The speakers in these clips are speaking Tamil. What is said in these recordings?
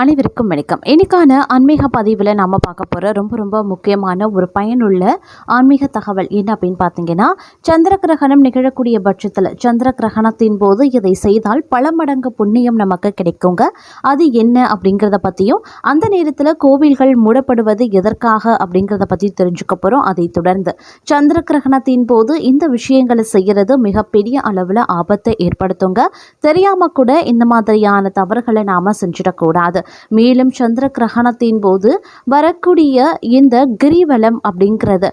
அனைவருக்கும் வணக்கம். இன்னைக்கான ஆன்மீக பதிவில் நாம் பார்க்க போகிற ரொம்ப ரொம்ப முக்கியமான ஒரு பயனுள்ள ஆன்மீக தகவல் என்ன அப்படின்னு பார்த்தீங்கன்னா சந்திர கிரகணம் நிகழக்கூடிய பட்சத்தில் சந்திர கிரகணத்தின் போது இதை செய்தால் பல மடங்கு புண்ணியம் நமக்கு கிடைக்குங்க. அது என்ன அப்படிங்கிறத பற்றியும் அந்த நேரத்தில் கோவில்கள் மூடப்படுவது எதற்காக அப்படிங்கிறத பற்றி தெரிஞ்சுக்க போகிறோம் அதை தொடர்ந்து சந்திர கிரகணத்தின் போது இந்த விஷயங்களை செய்கிறது மிகப்பெரிய அளவில் ஆபத்தை ஏற்படுத்துங்க. தெரியாமல் கூட இந்த மாதிரியான தவறுகளை நாம் செஞ்சிடக்கூடாது மேலும் சந்திர கிரகணத்தின் போது வரக்கூடிய இந்த கிரிவலம் அப்படிங்கிறத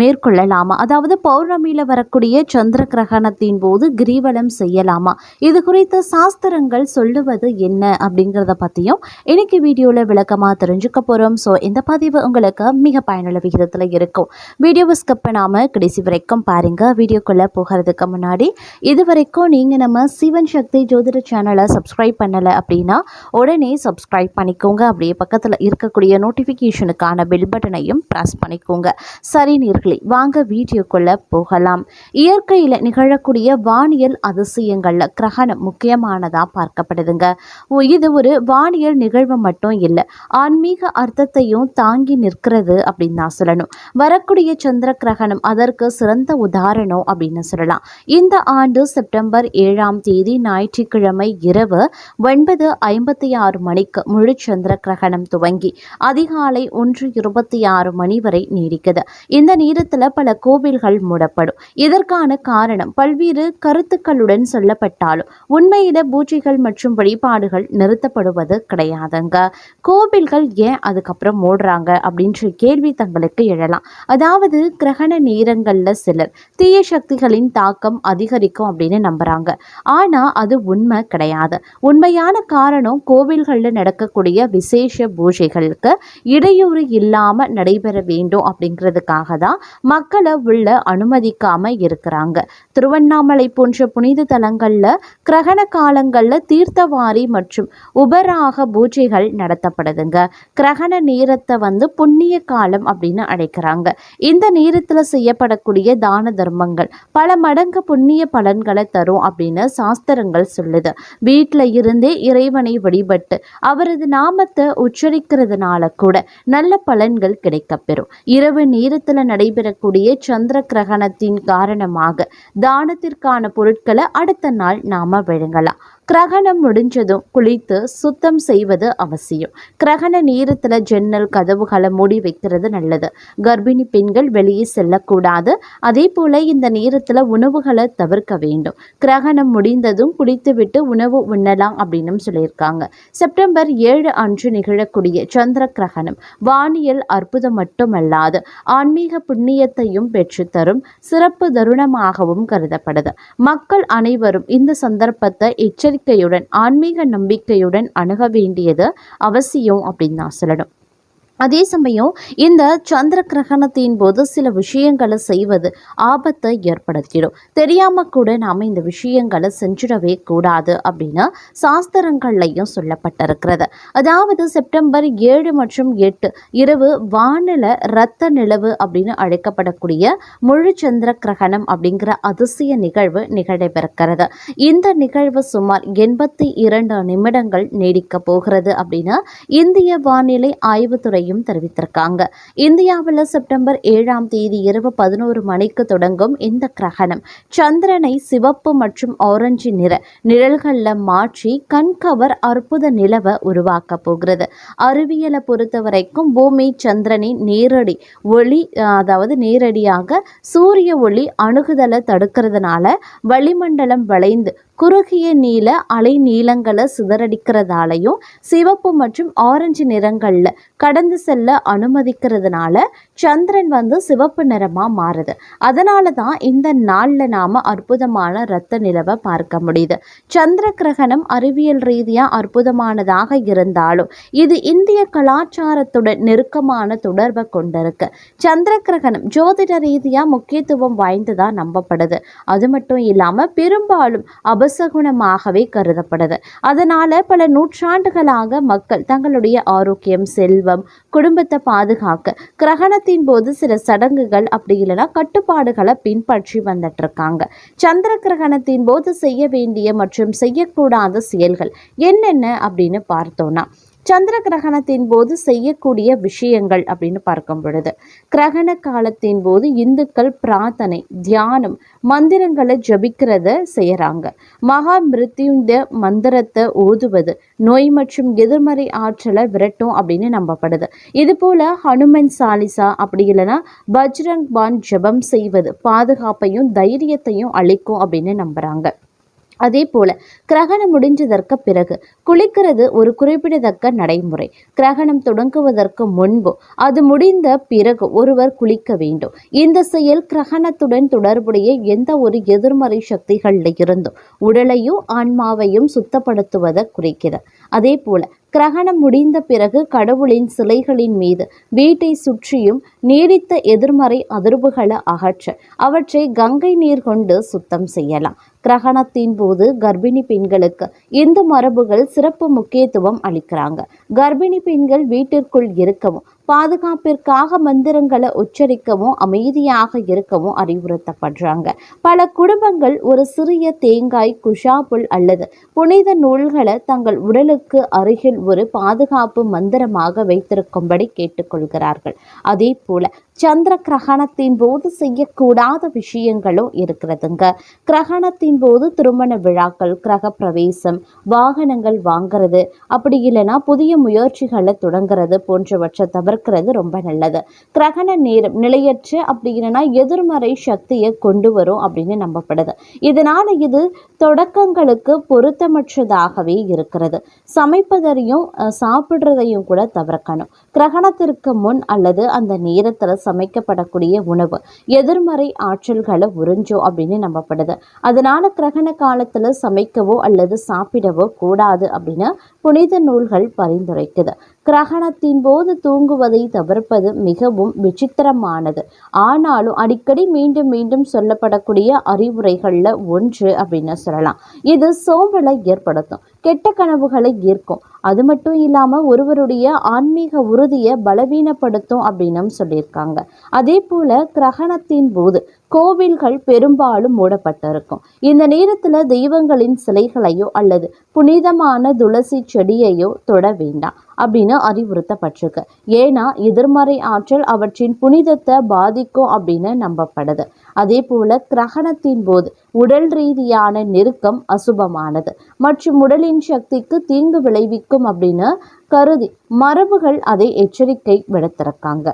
மேற்கொள்ளலாமா? அதாவது பௌர்ணமியில் வரக்கூடிய சந்திர கிரகணத்தின் போது கிரிவலம் செய்யலாமா? இது குறித்த சாஸ்திரங்கள் சொல்லுவது என்ன அப்படிங்கிறத பற்றியும் இன்னைக்கு வீடியோவில் விளக்கமாக தெரிஞ்சுக்க போகிறோம் ஸோ இந்த பதிவு உங்களுக்கு மிக பயனுள்ள விகிதத்தில் இருக்கும். வீடியோவை ஸ்கிப் பண்ணாமல் கடைசி வரைக்கும் பாருங்கள் வீடியோக்குள்ளே போகிறதுக்கு முன்னாடி இது வரைக்கும் நீங்கள் நம்ம சிவன் சக்தி ஜோதிட சேனலை சப்ஸ்கிரைப் பண்ணலை அப்படின்னா உடனே சப்ஸ்கிரைப் பண்ணிக்கோங்க. அப்படியே பக்கத்தில் இருக்கக்கூடிய நோட்டிஃபிகேஷனுக்கான பெல் பட்டனையும் ப்ரெஸ் பண்ணிக்கோங்க. சரி நேர்களே வாங்க வீடியோக்குள்ளே போகலாம். இயற்கையில் நிகழக்கூடிய வானியல் அதிசயங்களில் கிரகணம் முக்கியமானதாக பார்க்கப்படுதுங்க. இது ஒரு வானியல் நிகழ்வு மட்டும் இல்லை ஆன்மீக அர்த்தத்தையும் தாங்கி நிற்கிறது அப்படின்னு நான் சொல்லணும். வரக்கூடிய சந்திர கிரகணம் அதற்கு சிறந்த உதாரணம் அப்படின்னு சொல்லலாம். இந்த ஆண்டு செப்டம்பர் ஏழாம் தேதி ஞாயிற்றுக்கிழமை இரவு ஒன்பது ஐம்பத்தி ஆறு மணிக்கு முழு சந்திர கிரகணம் துவங்கி அதிகாலை ஒன்று இருபத்தி ஆறு மணி வரை நீடிக்குது. இந்த நேரத்தில் பல கோவில்கள் மூடப்படும். இதற்கான காரணம் பல்வேறு கருத்துக்களுடன் சொல்லப்பட்டாலும் உண்மையில பூஜைகள் மற்றும் வழிபாடுகள் நிறுத்தப்படுவது கிடையாதுங்க. கோவில்கள் ஏன் அதுக்கப்புறம் மூடுறாங்க அப்படின்ற கேள்வி தங்களுக்கு எழலாம். அதாவது கிரகண நேரங்களில் சிலர் தீய சக்திகளின் தாக்கம் அதிகரிக்கும் அப்படின்னு நம்புறாங்க. ஆனா அது உண்மை கிடையாது. உண்மையான காரணம் கோவில்களில் நடக்கக்கூடிய விசேஷ பூஜைகளுக்கு இடையூறு இல்லாமல் நடைபெற வேண்டும் அப்படிங்கிறதுக்காக தான் மக்களை உள்ள அனுமதிக்காமல் இருக்கிறாங்க. திருவண்ணாமலை போன்ற புனித தலங்களில் கிரகண காலங்களில் தீர்த்தவாரி மற்றும் உபராக பூஜைகள் நடத்தப்படுதுங்க. கிரகண நேரத்தை வந்து புண்ணிய காலம் அப்படின்னு அழைக்கிறாங்க. இந்த நேரத்தில் செய்யப்படக்கூடிய தான தர்மங்கள் பல மடங்கு புண்ணிய பலன்களை தரும் அப்படின்னு சாஸ்திரங்கள் சொல்லுது. வீட்டில் இருந்தே இறைவனை வழிபட்டு அவரது நாமத்தை உச்சரிக்கிறதுனால கூட நல்ல பலன்கள் கிடைக்கப்பெறும். இரவு நேரத்தில் நடைபெறக்கூடிய சந்திர கிரகணத்தின் காரணமாக தானத்திற்கான பொருட்களை அடுத்த நாள் நாம வழங்கலாம். கிரகணம் முடிஞ்சதும் குளித்து சுத்தம் செய்வது அவசியம். கிரகண நேரத்தில் ஜன்னல் கதவுகளை மூடி வைக்கிறது நல்லது. கர்ப்பிணி பெண்கள் வெளியே செல்லக்கூடாது. அதே போல இந்த நேரத்தில் உணவுகளை தவிர்க்க வேண்டும். கிரகணம் முடிந்ததும் குளித்துவிட்டு உணவு உண்ணலாம் அப்படின்னு சொல்லியிருக்காங்க. செப்டம்பர் ஏழு அன்று நிகழக்கூடிய சந்திர கிரகணம் வானியல் அற்புதம் மட்டுமல்லாது ஆன்மீக புண்ணியத்தையும் பெற்றுத்தரும் சிறப்பு தருணமாகவும் கருதப்படுது. மக்கள் அனைவரும் இந்த சந்தர்ப்பத்தை எச்சரிக்கை நம்பிக்கையுடன் ஆன்மீக நம்பிக்கையுடன் அணுக வேண்டியது அவசியம் அப்படின்னு நான் சொல்லணும். அதே சமயம் இந்த சந்திர கிரகணத்தின் போது சில விஷயங்களை செய்வது ஆபத்தை ஏற்படுத்திடும். தெரியாம கூட நாம இந்த விஷயங்களை செஞ்சிடவே கூடாது அப்படின்னு சாஸ்திரங்கள்லையும் சொல்லப்பட்டிருக்கிறது. அதாவது செப்டம்பர் ஏழு மற்றும் எட்டு இரவு வானில இரத்த நிலவு அப்படின்னு அழைக்கப்படக்கூடிய முழு சந்திர கிரகணம் அப்படிங்கிற அதிசய நிகழ்வு நிகழவிருக்கிறது இந்த நிகழ்வு சுமார் எண்பத்தி இரண்டு நிமிடங்கள் நீடிக்க போகிறது அப்படின்னு இந்திய வானிலை ஆய்வுத்துறையும் தெரிவித்திருக்காங்க. இந்தியாவில் செப்டம்பர் ஏழாம் தேதி இரவு பதினோரு மணிக்கு தொடங்கும் இந்த கிரகணம். சந்திரனை சிவப்பு மற்றும் ஆரஞ்சு நிற நிழல்களில் மாற்றி கண்கவர் அற்புத நிலவை உருவாக்க போகிறது. அறிவியலை பொறுத்த வரைக்கும் பூமி சந்திரனின் நேரடி ஒளி அதாவது நேரடியாக சூரிய ஒளி அணுகுதலை தடுக்கிறதுனால வளிமண்டலம் வளைந்து குறுகிய நீல அலை நீளங்களை சிதறடிக்கிறதாலையும் சிவப்பு மற்றும் ஆரஞ்சு நிறங்களில் கடந்து செல்ல அனுமதிக்கிறதுனால சந்திரன் வந்து சிவப்பு நிறமாக மாறுது. அதனால தான் இந்த நாளில் நாம் அற்புதமான இரத்த நிலவை பார்க்க முடியுது. சந்திர கிரகணம் அறிவியல் ரீதியாக அற்புதமானதாக இருந்தாலும் இது இந்திய கலாச்சாரத்துடன் நெருக்கமான தொடர்பை கொண்டிருக்கு. சந்திர கிரகணம் ஜோதிட ரீதியாக முக்கியத்துவம் வாய்ந்ததாக நம்பப்படுது. அது மட்டும் இல்லாமல் பெரும்பாலும் அபசகுணமாகவே கருதப்படுது அதனால பல நூற்றாண்டுகளாக மக்கள் தங்களுடைய ஆரோக்கியம் செல்வம் குடும்பத்தை பாதுகாக்க கிரகணத்தின் போது சில சடங்குகள் அப்படி இல்லைன்னா கட்டுப்பாடுகளை பின்பற்றி வந்துட்டு இருக்காங்க சந்திர கிரகணத்தின் போது செய்ய வேண்டிய மற்றும் செய்யக்கூடாத செயல்கள் என்னென்ன அப்படின்னு பார்த்தோம்னா சந்திர கிரகணத்தின் போது செய்யக்கூடிய விஷயங்கள் அப்படின்னு பார்க்கும் பொழுது கிரகண காலத்தின் போது இந்துக்கள் பிரார்த்தனை தியானம் மந்திரங்களை ஜபிக்கிறத செய்யறாங்க. மகா மிருத்யுந்த மந்திரத்தை ஓதுவது நோய் மற்றும் எதிர்மறை ஆற்றலை விரட்டும் அப்படின்னு நம்பப்படுது. இது போல ஹனுமன் சாலிசா அப்படி இல்லைன்னா பஜ்ரங் பான் ஜெபம் செய்வது பாதுகாப்பையும் தைரியத்தையும் அளிக்கும் அப்படின்னு நம்புறாங்க. அதே போல கிரகணம் முடிஞ்சதற்கு பிறகு குளிக்கிறது ஒரு குறிப்பிடத்தக்க நடைமுறை. கிரகணம் தொடங்குவதற்கு முன்பு அது முடிந்த பிறகு ஒருவர் குளிக்க வேண்டும். இந்த செயல் கிரகணத்துடன் தொடர்புடைய எந்த ஒரு எதிர்மறை சக்திகளில் இருந்தும் உடலையும் ஆன்மாவையும் சுத்தப்படுத்துவதை குறிக்கிறது. அதே போல கிரகணம் முடிந்த பிறகு கடவுளின் சிலைகளின் மீது வீட்டை சுற்றியும் நீடித்த எதிர்மறை அதிர்வுகளை அகற்ற அவற்றை கங்கை நீர் கொண்டு சுத்தம் செய்யலாம். கிரகணத்தின் போது கர்ப்பிணி பெண்களுக்கு இந்த மரபுகள் சிறப்பு முக்கியத்துவம் அளிக்கிறாங்க. கர்ப்பிணி பெண்கள் வீட்டிற்குள் இருக்கவும் பாதுகாப்பிற்காக மந்திரங்களை உச்சரிக்கவும் அமைதியாக இருக்கவும் அறிவுறுத்தப்படுறாங்க. பல குடும்பங்கள் ஒரு சிறிய தேங்காய் குஷாப்புல் அல்லது புனித நூல்களை தங்கள் உடலுக்கு அருகில் ஒரு பாதுகாப்பு மந்திரமாக வைத்திருக்கும்படி கேட்டுக்கொள்கிறார்கள். அதே போல சந்திர கிரகணத்தின் போது செய்யக்கூடாத விஷயங்களும் இருக்கிறதுங்க. கிரகணத்தின் போது திருமண விழாக்கள் கிரக பிரவேசம் வாகனங்கள் வாங்குறது அப்படி இல்லைன்னா புதிய முயற்சிகளை தொடங்குறது போன்றவற்றை தவிர்க்கிறது ரொம்ப நல்லது. கிரகண நேரம் நிலையற்ற அப்படி இல்லைன்னா எதிர்மறை சக்தியை கொண்டு வரும் அப்படின்னு நம்பப்படுது. இதனால இது தொடக்கங்களுக்கு பொருத்தமற்றதாகவே இருக்கிறது. சமைப்பதையும் சாப்பிட்றதையும் சாப்பிட்றதையும் கூட தவிர்க்கணும். கிரகணத்திற்கு முன் அல்லது அந்த நேரத்தில் சமைக்கப்படக்கூடிய உணவு எதிர்மறை ஆற்றல்களை உறிஞ்சோம் அப்படின்னு நம்பப்படுது. அதனால கிரகண காலத்தில் சமைக்கவோ அல்லது சாப்பிடவோ கூடாது அப்படின்னு புனித நூல்கள் பரிந்துரைக்குது. கிரகணத்தின் போது தூங்குவதை தவிர்ப்பது மிகவும் விசித்திரமானது. ஆனாலும் அடிக்கடி மீண்டும் மீண்டும் சொல்லப்படக்கூடிய அறிவுரைகளில் ஒன்று அப்படின்னு சொல்லலாம். இது சோம்பலை ஏற்படுத்தும் கெட்ட கனவுகளை ஈர்க்கும். அது மட்டும் இல்லாமல் ஒருவருடைய ஆன்மீக உறுதியை பலவீனப்படுத்தும் அப்படின்னும் சொல்லியிருக்காங்க. அதே போல கிரகணத்தின் போது கோவில்கள் பெரும்பாலும் மூடப்பட்டிருக்கும். இந்த நேரத்தில் தெய்வங்களின் சிலைகளையோ அல்லது புனிதமான துளசி செடியையோ தொட வேண்டாம் அப்படின்னு அறிவுறுத்தப்பட்டிருக்கு. ஏன்னா எதிர்மறை ஆற்றல் அவற்றின் புனிதத்தை பாதிக்கும் அப்படின்னு நம்பப்படுது. அதே போல கிரகணத்தின் போது உடல் ரீதியான நெருக்கம் அசுபமானது. மற்றும் உடலின் சக்திக்கு தீங்கு விளைவிக்கும் அப்படின்னு கருதி மரபுகள் அதை எச்சரிக்கை விடுத்திருக்காங்க.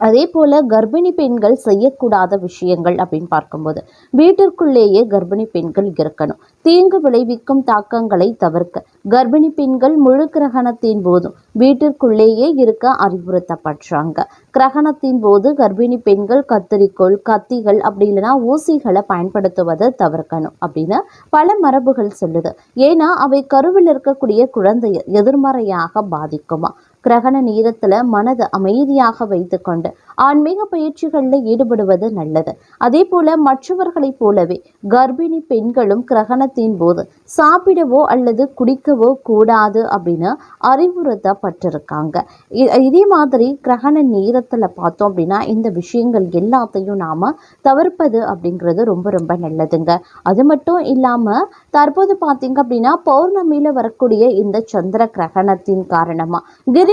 அதே போல கர்ப்பிணி பெண்கள் செய்யக்கூடாத விஷயங்கள் அப்படின்னு பார்க்கும்போது வீட்டிற்குள்ளேயே கர்ப்பிணி பெண்கள் இருக்கணும். தீங்கு விளைவிக்கும் தாக்கங்களை தவிர்க்க கர்ப்பிணி பெண்கள் முழு கிரகணத்தின் போதும் வீட்டிற்குள்ளேயே இருக்க அறிவுறுத்தப்படுறாங்க. கிரகணத்தின் போது கர்ப்பிணி பெண்கள் கத்தரிக்கோள் கத்திகள் அப்படி இல்லைன்னா ஊசிகளை பயன்படுத்துவதை தவிர்க்கணும் அப்படின்னு பல மரபுகள் சொல்லுது. ஏன்னா அவை கருவில் இருக்கக்கூடிய குழந்தையை எதிர்மறையாக பாதிக்குமா? கிரகண நேரத்துல மனதை அமைதியாக வைத்துக்கொண்டு ஆன்மீக பயிற்சிகளில் ஈடுபடுவது நல்லது. அதே போல மற்றவர்களைப் போலவே கர்ப்பிணி பெண்களும் கிரகணத்தின் போது சாப்பிடவோ அல்லது குடிக்கவோ கூடாது அப்படின்னு அறிவுறுத்தப்பட்டிருக்காங்க. இதே மாதிரி கிரகண நேரத்தில் பார்த்தோம் அப்படின்னா இந்த விஷயங்கள் எல்லாத்தையும் நாம தவிர்ப்பது அப்படிங்கிறது ரொம்ப ரொம்ப நல்லதுங்க. அது மட்டும் இல்லாமல் தற்போது பார்த்தீங்க அப்படின்னா பௌர்ணமியில் வரக்கூடிய இந்த சந்திர கிரகணத்தின் காரணமா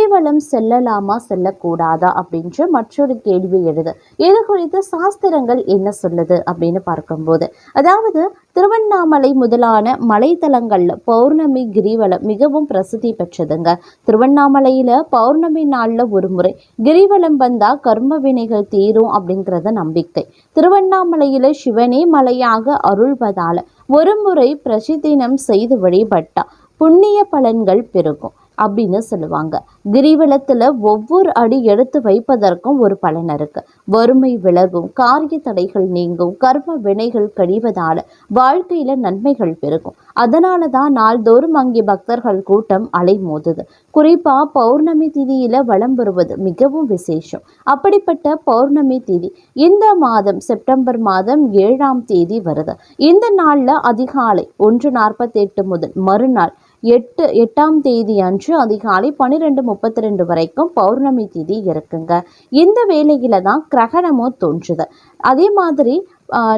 கிரிவலம் செல்லலாமா செல்லக்கூடாதா அப்படின்ற மற்றொரு கேள்வி எழுது. இது குறித்து சாஸ்திரங்கள் என்ன சொல்லுது அப்படின்னு பார்க்கும்போது அதாவது திருவண்ணாமலை முதலான மலைத்தலங்கள்ல பௌர்ணமி கிரிவலம் மிகவும் பிரசித்தி பெற்றதுங்க. திருவண்ணாமலையில பௌர்ணமி நாள்ல ஒரு முறை கிரிவலம் வந்தா கர்ம வினைகள் தீரும் அப்படிங்கிறத நம்பிக்கை. திருவண்ணாமலையில சிவனே மலையாக அருள்வதால ஒரு முறை பிரசித்தினம் செய்து வழிபட்டா புண்ணிய பலன்கள் பெருகும். அப்படின்னு சொல்லுவாங்க. கிரிவலத்துல ஒவ்வொரு அடி எடுத்து வைப்பதற்கும் ஒரு பலன் இருக்கு. வறுமை விலகும் காரிய தடைகள் நீங்கும் கர்ம வினைகள் கழிவதால வாழ்க்கையில நன்மைகள் பெருகும். அதனால தான் நாள்தோறும் அங்கே பக்தர்கள் கூட்டம் அலைமோதுது. குறிப்பா பௌர்ணமி திதியில வலம் வருவது மிகவும் விசேஷம். அப்படிப்பட்ட பௌர்ணமி திதி இந்த மாதம் செப்டம்பர் மாதம் ஏழாம் தேதி வருது. இந்த நாள்ல அதிகாலை ஒன்று நாற்பத்தி எட்டு முதல் மறுநாள் எட்டு எட்டாம் தேதி அன்று அதிகாலை பன்னிரெண்டு முப்பத்தி ரெண்டு வரைக்கும் பௌர்ணமி திதி இருக்குங்க. இந்த வேலையில தான் கிரகணமும் தோன்றுது. அதே மாதிரி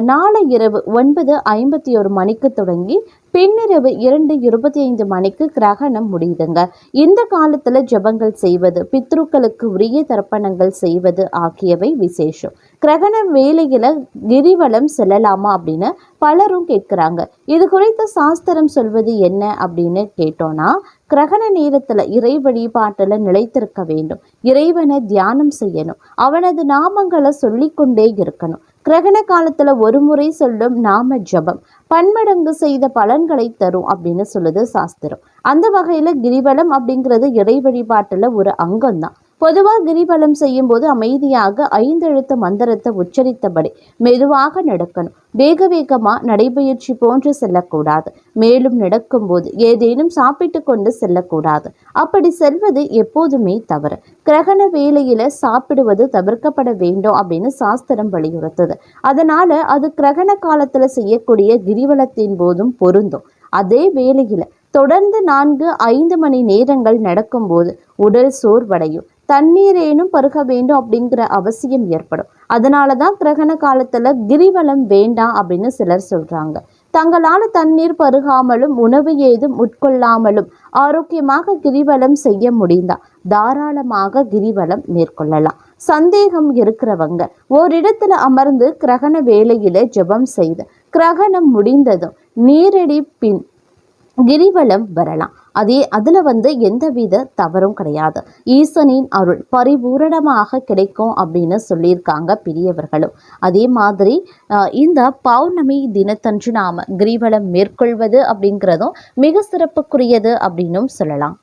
நாளை இரவு ஒன்பது ஐம்பத்தி ஒரு மணிக்கு தொடங்கி பின்னிரவு இரண்டு இருபத்தி ஐந்து மணிக்கு கிரகணம் முடியுதுங்க. இந்த காலத்துல ஜெபங்கள் செய்வது பித்ருக்களுக்கு உரிய தர்ப்பணங்கள் செய்வது ஆகியவை விசேஷம். கிரகண வேளையில கிரிவலம் செல்லலாமா அப்படின்னு பலரும் கேட்குறாங்க. இது குறித்து சாஸ்திரம் சொல்வது என்ன அப்படின்னு கேட்டோம்னா கிரகண நேரத்துல இறை வழிபாட்டுல நிலைத்திருக்க வேண்டும். இறைவனை தியானம் செய்யணும். அவனது நாமங்களை சொல்லிக்கொண்டே இருக்கணும். கிரகண காலத்தில் ஒரு முறை சொல்லும் நாம ஜபம். பன்மடங்கு செய்த பலன்களை தரும் அப்படின்னு சொல்லுது சாஸ்திரம். அந்த வகையில் கிரிவலம் அப்படிங்கிறது இறை வழிபாட்டில் ஒரு அங்கம்தான். பொதுவாக கிரிவலம் செய்யும் போது அமைதியாக ஐந்தெழுத்த மந்திரத்தை உச்சரித்தபடி மெதுவாக நடக்கணும். வேக வேகமாக நடைபயிற்சி போன்று செல்லக்கூடாது. மேலும் நடக்கும்போது ஏதேனும் சாப்பிட்டு கொண்டு செல்லக்கூடாது. அப்படி செல்வது எப்போதுமே தவறு. கிரகண வேலையில் சாப்பிடுவது தவிர்க்கப்பட வேண்டும் அப்படின்னு சாஸ்திரம் வலியுறுத்துது. அதனால அது கிரகண காலத்துல செய்யக்கூடிய கிரிவலத்தின் போதும் பொருந்தும். அதே வேளையில் தொடர்ந்து நான்கு ஐந்து மணி நேரங்கள் நடக்கும்போது உடல் சோர்வடையும். தண்ணீரேனும் பருக வேண்டும் அப்படிங்கிற அவசியம் ஏற்படும். அதனால தான் கிரகண காலத்தில் கிரிவலம் வேண்டாம் அப்படின்னு சிலர் சொல்கிறாங்க தங்களால் தண்ணீர் பருகாமலும் உணவு ஏதும் உட்கொள்ளாமலும் ஆரோக்கியமாக கிரிவலம் செய்ய முடிந்தா தாராளமாக கிரிவலம் மேற்கொள்ளலாம். சந்தேகம் இருக்கிறவங்க ஓரிடத்துல அமர்ந்து கிரகண வேலையில ஜெபம் செய்து கிரகணம் முடிந்ததும் நீரடி பின் கிரிவலம் வரலாம். அதே அதில் வந்து எந்தவித தவறும் கிடையாது. ஈசனின் அருள் பரிபூரணமாக கிடைக்கும் அப்படின்னு சொல்லியிருக்காங்க பெரியவர்களும். அதே மாதிரி இந்த பௌர்ணமி தினத்தன்று நாம கிரிவலம் மேற்கொள்வது அப்படிங்கிறதும் மிக சிறப்புக்குரியது அப்படின்னும் சொல்லலாம்.